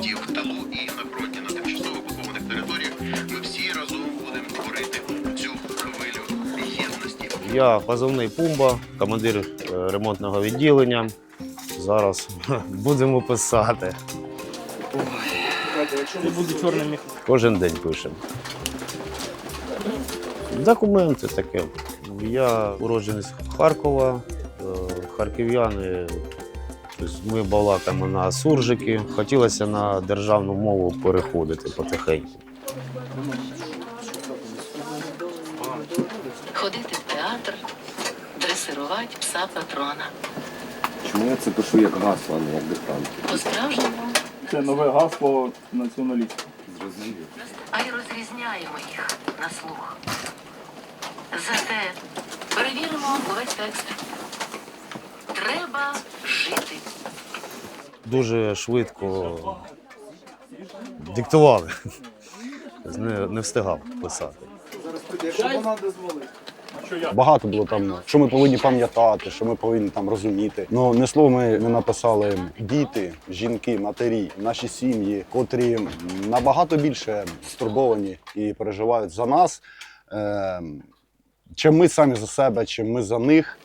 бійців в тилу і на фронті на тимчасово окупованих територіях. Ми всі разом будемо творити цю хвилю єдності. Я позивний Пумба, командир е, ремонтного відділення. Зараз будемо писати. Це буде чорний міг. Кожен день пишемо. Документи таке. Я уродженець Харкова, е, харків'яни. Тобто ми балакаємо на суржики. Хотілося на державну мову переходити потихеньку. Ходити в театр, дресирувати пса патрона. Чому я це пишу як гасло, а не як диктант? По-справжньому, Це нове гасло націоналістів. Зрозумів. а й розрізняємо їх на слух. Зате перевіримо увесь текст. Дуже швидко диктували. Не, не встигав писати. Багато було там, що ми повинні пам'ятати, що ми повинні там розуміти. Ну не слово ми не написали діти, жінки, матері, наші сім'ї, котрі набагато більше стурбовані і переживають за нас. Е, чим ми самі за себе, чим ми за них.